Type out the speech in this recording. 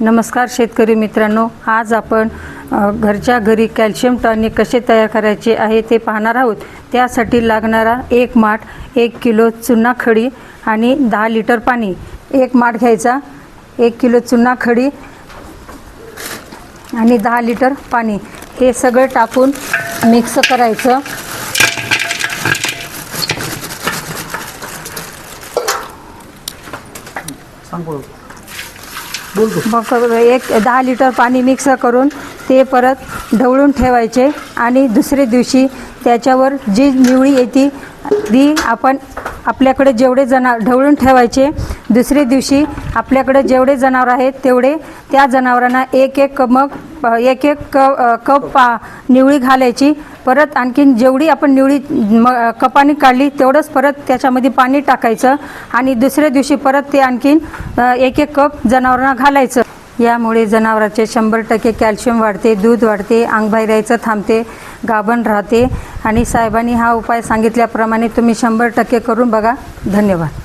नमस्कार शेतकरी मित्रांनो आज आपण घरच्या घरी कॅल्शियम टॉनिक कसे तयार करायचे आहे ते पाहणार आहोत. त्यासाठी लागणारा एक माठ एक किलो चुना खडी आणि दहा लिटर पाणी. एक माठ घ्यायचा एक किलो चुना खडी आणि दहा लिटर पाणी. हे सगळं टाकून मिक्स करायचं. सांगू. मग एक दहा लिटर पाणी मिक्स करून ते परत ढवळून ठेवायचे आणि दुसऱ्या दिवशी त्याच्यावर जी निवळी येते ती आपण आपल्याकडे जेवढे जना ढवळून ठेवायचे दुसऱ्या दिवशी आपल्याकडे जेवढे जनावर आहेत तेवढे त्या जनावरांना एक एक मग एक एक क कप पा निवळी घालायची. परत आणखीन जेवढी आपण निवळी म कपाने काढली तेवढंच परत त्याच्यामध्ये पाणी टाकायचं. आणि दुसऱ्या दिवशी परत ते आणखीन एक एक कप जनावरांना घालायचं. यामुळे जनावराचे शंभर टक्के कॅल्शियम वाढते दूध वाढते अंग थांबते गाभण राहते. आणि साहेबांनी हा उपाय सांगितल्याप्रमाणे तुम्ही शंभर टक्के करून बघा. धन्यवाद.